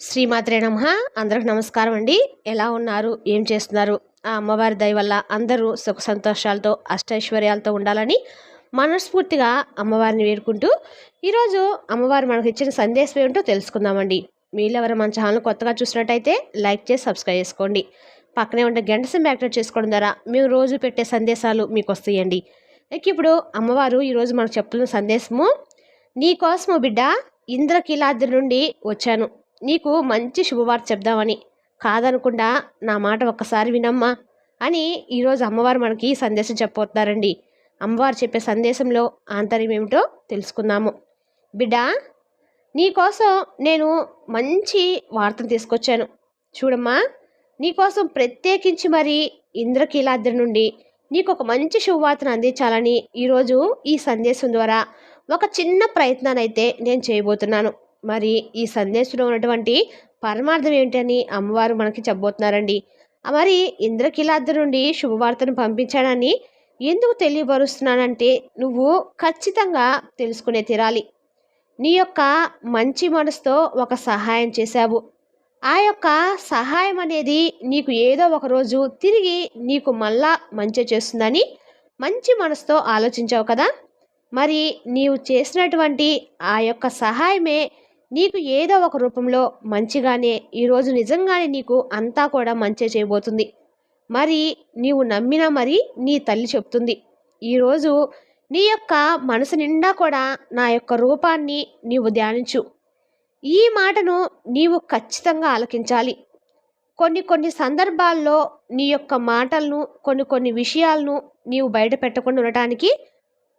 శ్రీమాత్రే నమ. అందరికి నమస్కారం అండి. ఎలా ఉన్నారు? ఏం చేస్తున్నారు? ఆ అమ్మవారి దయ వల్ల అందరూ సుఖ సంతోషాలతో అష్టైశ్వర్యాలతో ఉండాలని మనస్ఫూర్తిగా అమ్మవారిని వేడుకుంటూ ఈరోజు అమ్మవారు మనకు ఇచ్చిన సందేశం ఏమిటో తెలుసుకుందామండి. మీరు మన ఛానల్ కొత్తగా చూసినట్టయితే లైక్ చేసి సబ్స్క్రైబ్ చేసుకోండి. పక్కనే ఉండే గంట సింబ్ యాక్టివేట్ చేసుకోవడం ద్వారా మేము రోజు పెట్టే సందేశాలు మీకు వస్తాయండి. ఇక ఇప్పుడు అమ్మవారు ఈరోజు మనకు చెప్తున్న సందేశము నీ కోసము బిడ్డ ఇంద్రకీలాద్రి నుండి వచ్చాను. నీకు మంచి శుభవార్త చెప్దామని. కాదనకుండా నా మాట ఒక్కసారి వినమ్మా అని ఈరోజు అమ్మవారు మనకి ఈ సందేశం చెప్పబోతున్నారండి అమ్మవారు చెప్పే సందేశంలో ఆంతర్యం ఏమిటో తెలుసుకుందాము. బిడ్డ నీకోసం నేను మంచి వార్తను తీసుకొచ్చాను. చూడమ్మా నీకోసం ప్రత్యేకించి మరి ఇంద్రకీలాద్రి నుండి నీకు ఒక మంచి శుభవార్తను అందించాలని ఈరోజు ఈ సందేశం ద్వారా ఒక చిన్న ప్రయత్నాన్ని అయితే నేను చేయబోతున్నాను. మరి ఈ సందేశంలో ఉన్నటువంటి పరమార్థం ఏంటని అమ్మవారు మనకి చెప్పబోతున్నారండి. మరి ఇంద్రకిలాద్రి నుండి శుభవార్తను పంపించాడని ఎందుకు తెలియపరుస్తున్నానంటే నువ్వు ఖచ్చితంగా తెలుసుకునే తీరాలి. నీ యొక్క మంచి మనసుతో ఒక సహాయం చేశావు. ఆ యొక్క సహాయం అనేది నీకు ఏదో ఒకరోజు తిరిగి నీకు మళ్ళా మంచి చేస్తుందని మంచి మనసుతో ఆలోచించావు కదా. మరి నీవు చేసినటువంటి ఆ యొక్క సహాయమే నీకు ఏదో ఒక రూపంలో మంచిగానే ఈరోజు నిజంగానే నీకు అంతా కూడా మంచి చేయబోతుంది. మరి నీవు నమ్మినా మరి నీ తల్లి చెప్తుంది. ఈరోజు నీ యొక్క మనసు నిండా కూడా నా యొక్క రూపాన్ని నీవు ధ్యానించు. ఈ మాటను నీవు ఖచ్చితంగా ఆలకించాలి. కొన్ని కొన్ని సందర్భాల్లో నీ యొక్క మాటలను కొన్ని కొన్ని విషయాలను నీవు బయట పెట్టకుండా ఉండటానికి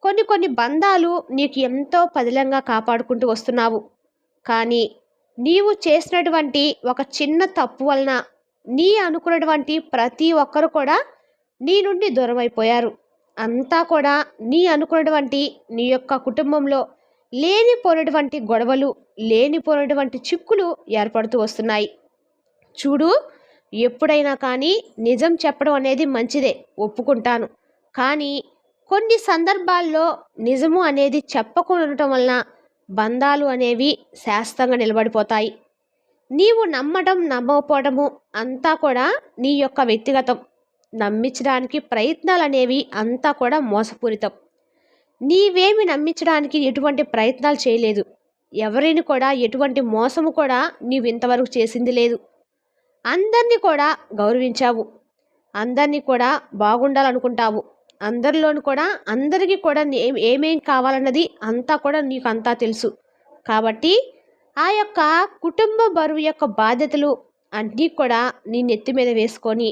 కొన్ని కొన్ని బంధాలు నీకు ఎంతో పదిలంగా కాపాడుకుంటూ వస్తున్నావు. కానీ నీవు చేసినటువంటి ఒక చిన్న తప్పు వలన నీ అనుకున్నటువంటి ప్రతి ఒక్కరు కూడా నీ నుండి దూరం అయిపోయారు అంతా కూడా నీ అనుకున్నటువంటి నీ యొక్క కుటుంబంలో లేనిపోయినటువంటి గొడవలు లేనిపోయినటువంటి చిక్కులు ఏర్పడుతూ వస్తున్నాయి. చూడు ఎప్పుడైనా కానీ నిజం చెప్పడం అనేది మంచిదే ఒప్పుకుంటాను. కానీ కొన్ని సందర్భాల్లో నిజము అనేది చెప్పకుండా ఉండటం వలన బంధాలు అనేవి శాస్త్రంగా నిలబడిపోతాయి. నీవు నమ్మడం నమ్మకపోవడము అంతా కూడా నీ యొక్క వ్యక్తిగతం. నమ్మించడానికి ప్రయత్నాలు అనేవి అంతా కూడా మోసపూరితం. నీవేమి నమ్మించడానికి ఎటువంటి ప్రయత్నాలు చేయలేదు. ఎవరిని కూడా ఎటువంటి మోసము కూడా నీవు ఇంతవరకు చేసింది లేదు. అందరినీ కూడా గౌరవించావు. అందరినీ కూడా బాగుండాలనుకుంటావు. అందరిలోను కూడా అందరికీ కూడా ఏ- ఏమేం కావాలన్నది అంతా కూడా నీకు అంతా తెలుసు. కాబట్టి ఆ యొక్క కుటుంబ బరువు యొక్క బాధ్యతలు అన్నీ కూడా నీ నెత్తి మీద వేసుకొని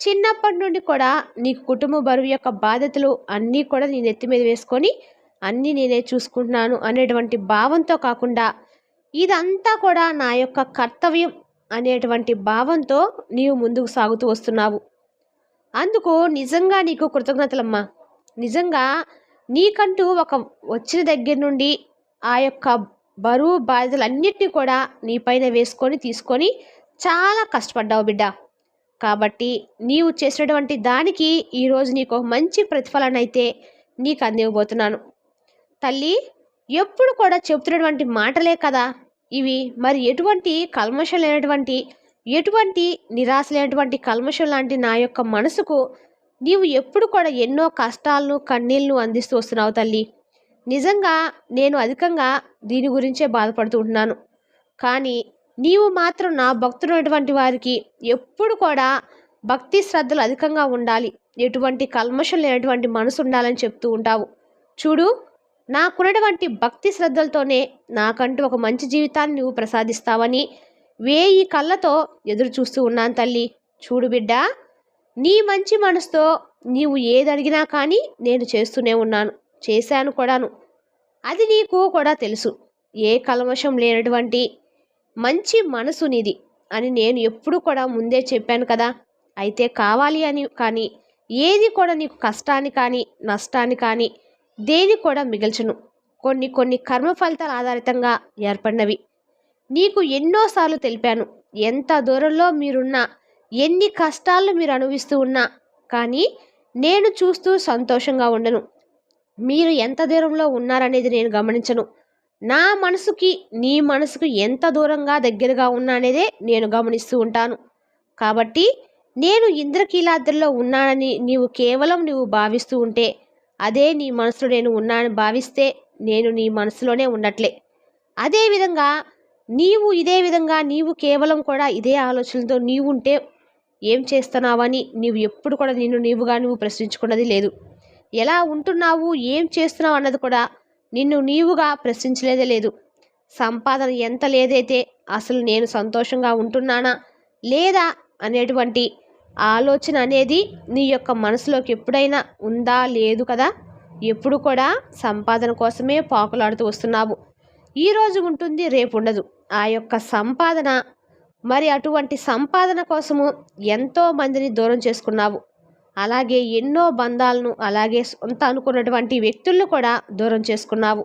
చిన్నప్పటి నుండి కూడా నీకు కుటుంబ బరువు యొక్క బాధ్యతలు అన్నీ కూడా నీ నెత్తి మీద వేసుకొని అన్నీ నేనే చూసుకుంటున్నాను అనేటువంటి భావంతో కాకుండా ఇదంతా కూడా నా యొక్క కర్తవ్యం అనేటువంటి భావంతో నీవు ముందుకు సాగుతూ వస్తున్నావు. అందుకు నిజంగా నీకు కృతజ్ఞతలమ్మా. నిజంగా నీకంటూ ఒక వచ్చిన దగ్గర నుండి ఆ యొక్క బరువు బాధ్యతలన్నిటినీ కూడా నీ పైన వేసుకొని తీసుకొని చాలా కష్టపడ్డావు బిడ్డ. కాబట్టి నీవు చేసినటువంటి దానికి ఈరోజు నీకు మంచి ప్రతిఫలాన్ని అయితే నీకు అందివ్వబోతున్నాను. తల్లి ఎప్పుడు కూడా చెబుతున్నటువంటి మాటలే కదా ఇవి. మరి ఎటువంటి కల్మషం లేనటువంటి ఎటువంటి నిరాశ లేనటువంటి కల్మషం లాంటి నా యొక్క మనసుకు నీవు ఎప్పుడు కూడా ఎన్నో కష్టాలను కన్నీళ్ళను అందిస్తూ వస్తున్నావు తల్లి. నిజంగా నేను అధికంగా దీని గురించే బాధపడుతూ ఉంటున్నాను. కానీ నీవు మాత్రం నా భక్తులైనటువంటి వారికి ఎప్పుడు కూడా భక్తి శ్రద్ధలు అధికంగా ఉండాలి. ఎటువంటి కల్మషం లేనటువంటి మనసు ఉండాలని చెప్తూ ఉంటావు. చూడు నాకున్నటువంటి భక్తి శ్రద్ధలతోనే నాకంటూ ఒక మంచి జీవితాన్ని నువ్వు ప్రసాదిస్తావని వేయి కళ్ళతో ఎదురు చూస్తూ ఉన్నాను తల్లి. చూడు బిడ్డ నీ మంచి మనసుతో నీవు ఏదడిగినా కానీ నేను చేస్తూనే ఉన్నాను. చేశాను కూడాను. అది నీకు కూడా తెలుసు. ఏ కల్మషం లేనటువంటి మంచి మనసు నీది అని నేను ఎప్పుడు కూడా ముందే చెప్పాను కదా. అయితే కావాలి అని కానీ ఏది కూడా నీకు కష్టాన్ని కానీ నష్టాన్ని కానీ దేని కూడా మిగల్చను. కొన్ని కొన్ని కర్మ ఫలితాల ఆధారితంగా ఏర్పడినవి. నీకు ఎన్నోసార్లు తెలిపాను. ఎంత దూరంలో మీరున్నా ఎన్ని కష్టాలు మీరు అనుభవిస్తూ ఉన్నా కానీ నేను చూస్తూ సంతోషంగా ఉండను. మీరు ఎంత దూరంలో ఉన్నారనేది నేను గమనించను. నా మనసుకి నీ మనసుకు ఎంత దూరంగా దగ్గరగా ఉన్నా అనేదే నేను గమనిస్తూ ఉంటాను. కాబట్టి నేను ఇంద్రకీలాద్రిలో ఉన్నానని నీవు కేవలం నువ్వు భావిస్తూ ఉంటే అదే నీ మనసులో నేను ఉన్నానని భావిస్తే నేను నీ మనసులోనే ఉన్నట్లే. అదేవిధంగా నీవు ఇదే విధంగా నీవు కేవలం కూడా ఇదే ఆలోచనలతో నీవుంటే ఏం చేస్తున్నావని నీవు ఎప్పుడు కూడా నిన్ను నీవుగా నువ్వు ప్రశ్నించుకున్నది లేదు. ఎలా ఉంటున్నావు ఏం చేస్తున్నావు అన్నది కూడా నిన్ను నీవుగా ప్రశ్నించలేదే లేదు. సంపాదన ఎంత లేదైతే అసలు నేను సంతోషంగా ఉంటున్నానా లేదా అనేటువంటి ఆలోచన అనేది నీ యొక్క మనసులోకి ఎప్పుడైనా ఉందా లేదు కదా? ఎప్పుడు కూడా సంపాదన కోసమే పాకులాడుతూ వస్తున్నావు. ఈరోజు ఉంటుంది రేపు ఉండదు. ఆ యొక్క సంపాదన మరి అటువంటి సంపాదన కోసము ఎంతో మందిని దూరం చేసుకున్నావు. అలాగే ఎన్నో బంధాలను అలాగే సొంత అనుకున్నటువంటి వ్యక్తులను కూడా దూరం చేసుకున్నావు.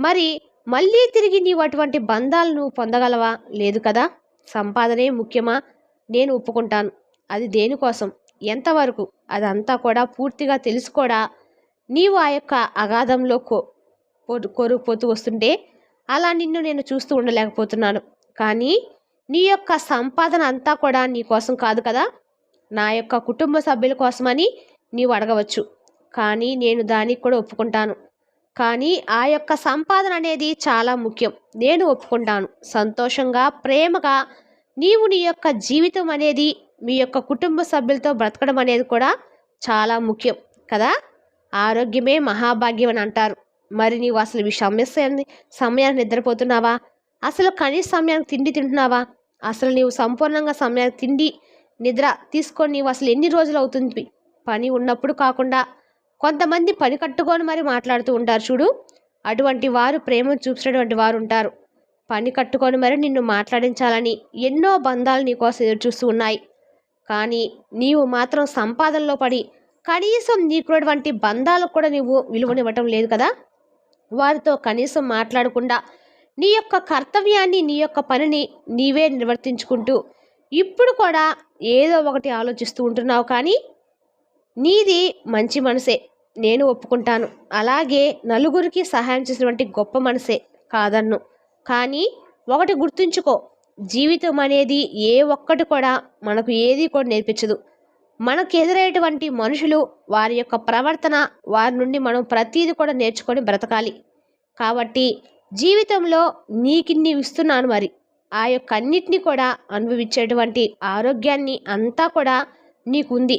మరి మళ్ళీ తిరిగి నీవు అటువంటి బంధాలను పొందగలవా? లేదు కదా? సంపాదనే ముఖ్యమా? నేను ఒప్పుకుంటాను. అది దేనికోసం? ఎంతవరకు? అదంతా కూడా పూర్తిగా తెలుసుకోడా? నీవు ఆ యొక్క అగాధంలో కో కోరుకుపోతూ వస్తుంటే అలా నిన్ను నేను చూస్తూ ఉండలేకపోతున్నాను. కానీ నీ యొక్క సంపాదన అంతా కూడా నీ కోసం కాదు కదా? నా యొక్క కుటుంబ సభ్యుల కోసమని నీవు అడగవచ్చు. కానీ నేను దానికి కూడా ఒప్పుకుంటాను. కానీ ఆ యొక్క సంపాదన అనేది చాలా ముఖ్యం. నేను ఒప్పుకుంటాను. సంతోషంగా ప్రేమగా నీవు నీ యొక్క జీవితం అనేది మీ యొక్క కుటుంబ సభ్యులతో బ్రతకడం అనేది కూడా చాలా ముఖ్యం కదా? ఆరోగ్యమే మహాభాగ్యం అని అంటారు. మరి నీవు అసలు ఈ సమస్యని సమయానికి నిద్రపోతున్నావా? అసలు కనీస సమయానికి తిండి తింటున్నావా? అసలు నీవు సంపూర్ణంగా సమయానికి తిండి నిద్ర తీసుకొని నీవు అసలు ఎన్ని రోజులు అవుతుంది? పని ఉన్నప్పుడు కాకుండా కొంతమంది పని కట్టుకొని మరి మాట్లాడుతూ ఉంటారు చూడు. అటువంటి వారు ప్రేమ చూపించినటువంటి వారు ఉంటారు. పని కట్టుకొని మరి నిన్ను మాట్లాడించాలని ఎన్నో బంధాలు నీకోసం ఎదురు చూస్తూ ఉన్నాయి. కానీ నీవు మాత్రం సంపాదనలో పడి కనీసం నీకున్నటువంటి బంధాలకు కూడా నీవు విలువనివ్వటం లేదు కదా? వారితో కనీసం మాట్లాడకుండా నీ యొక్క కర్తవ్యాన్ని నీ యొక్క పనిని నీవే నిర్వర్తించుకుంటూ ఇప్పుడు కూడా ఏదో ఒకటి ఆలోచిస్తూ ఉంటున్నావు కానీ నీది మంచి మనసే. నేను ఒప్పుకుంటాను. అలాగే నలుగురికి సహాయం చేసినటువంటి గొప్ప మనసే కాదన్ను. కానీ ఒకటి గుర్తుంచుకో జీవితం అనేది ఏ ఒక్కటి కూడా మనకు ఏది కూడా నేర్పించదు. మనకు ఎదురయ్యేటువంటి మనుషులు వారి యొక్క ప్రవర్తన వారి నుండి మనం ప్రతీది కూడా నేర్చుకొని బ్రతకాలి. కాబట్టి జీవితంలో నీకిన్ని ఇస్తున్నాను మరి. ఆ యొక్క అన్నిటినీ కూడా అనుభవించేటువంటి ఆరోగ్యాన్ని అంతా కూడా నీకుంది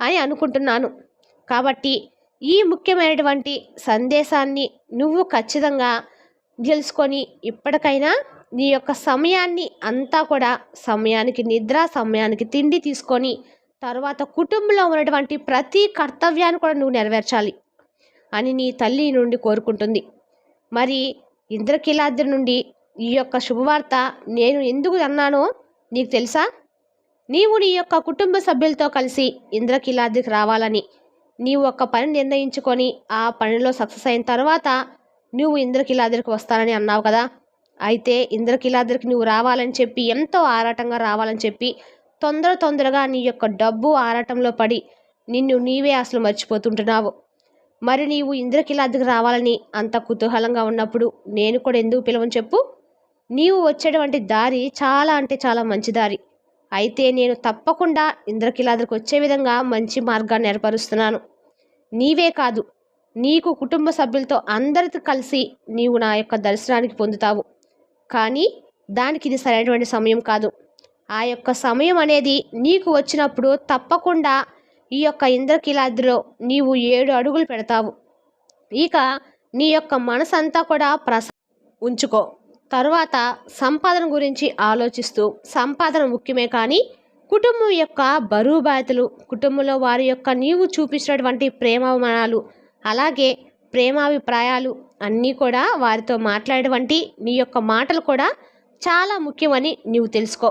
అని అనుకుంటున్నాను. కాబట్టి ఈ ముఖ్యమైనటువంటి సందేశాన్ని నువ్వు ఖచ్చితంగా తెలుసుకొని ఇప్పటికైనా నీ యొక్క సమయాన్ని అంతా కూడా సమయానికి నిద్ర సమయానికి తిండి తీసుకొని తర్వాత కుటుంబంలో ఉన్నటువంటి ప్రతి కర్తవ్యాన్ని కూడా నువ్వు నెరవేర్చాలి అని నీ తల్లి నుండి కోరుకుంటుంది. మరి ఇంద్రకీలాద్రి నుండి ఈ యొక్క శుభవార్త నేను ఎందుకు అన్నానో నీకు తెలుసా? నీవు నీ యొక్క కుటుంబ సభ్యులతో కలిసి ఇంద్రకీలాద్రికి రావాలని నీవు ఒక పని నిర్ణయించుకొని ఆ పనిలో సక్సెస్ అయిన తర్వాత నువ్వు ఇంద్రకీలాద్రికి వస్తానని అన్నావు కదా. అయితే ఇంద్రకీలాద్రికి నువ్వు రావాలని చెప్పి ఎంతో ఆరాటంగా రావాలని చెప్పి తొందర తొందరగా నీ యొక్క డబ్బు ఆరాటంలో పడి నిన్ను నీవే అసలు మర్చిపోతుంటున్నావు. మరి నీవు ఇంద్రకిలాద్రికి రావాలని అంత కుతూహలంగా ఉన్నప్పుడు నేను కూడా ఎందుకు పిలవని చెప్పు? నీవు వచ్చేటువంటి దారి చాలా అంటే చాలా మంచి దారి. అయితే నేను తప్పకుండా ఇంద్రకిలాద్రికి వచ్చే విధంగా మంచి మార్గాన్ని ఏర్పరుస్తున్నాను. నీవే కాదు నీకు కుటుంబ సభ్యులతో అందరితో కలిసి నీవు నా యొక్క దర్శనానికి పొందుతావు. కానీ దానికి ఇది సరైనటువంటి సమయం కాదు. ఆ యొక్క సమయం అనేది నీకు వచ్చినప్పుడు తప్పకుండా ఈ యొక్క ఇంద్రకీలాద్రిలో నీవు ఏడు అడుగులు పెడతావు. ఇక నీ యొక్క మనసంతా కూడా ప్రస ఉంచుకో. తర్వాత సంపాదన గురించి ఆలోచిస్తూ సంపాదన ముఖ్యమే కానీ కుటుంబం యొక్క బరువు బాధ్యతలు కుటుంబంలో వారి యొక్క నీవు చూపించినటువంటి ప్రేమాభిమానాలు అలాగే ప్రేమాభిప్రాయాలు అన్నీ కూడా వారితో మాట్లాడేటువంటి నీ యొక్క మాటలు కూడా చాలా ముఖ్యమని నీవు తెలుసుకో.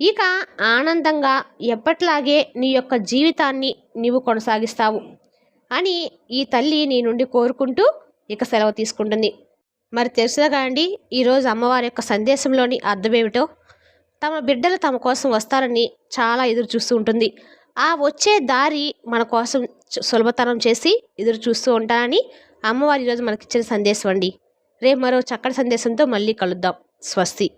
ఇక ఆనందంగా ఎప్పట్లాగే నీ యొక్క జీవితాన్ని నీవు కొనసాగిస్తావు అని ఈ తల్లి నీ నుండి కోరుకుంటూ ఇక సెలవు తీసుకుంటుంది. మరి తెలుసుగా అండి ఈరోజు అమ్మవారి యొక్క సందేశంలోని అర్థమేమిటో? తమ బిడ్డలు తమ కోసం వస్తారని చాలా ఎదురు చూస్తూ ఉంటుంది. ఆ వచ్చే దారి మన కోసం సులభతరం చేసి ఎదురు చూస్తూ ఉంటానని అమ్మవారి ఈరోజు మనకిచ్చిన సందేశం అండి. రేపు మరో చక్కటి సందేశంతో మళ్ళీ కలుద్దాం. స్వస్తి.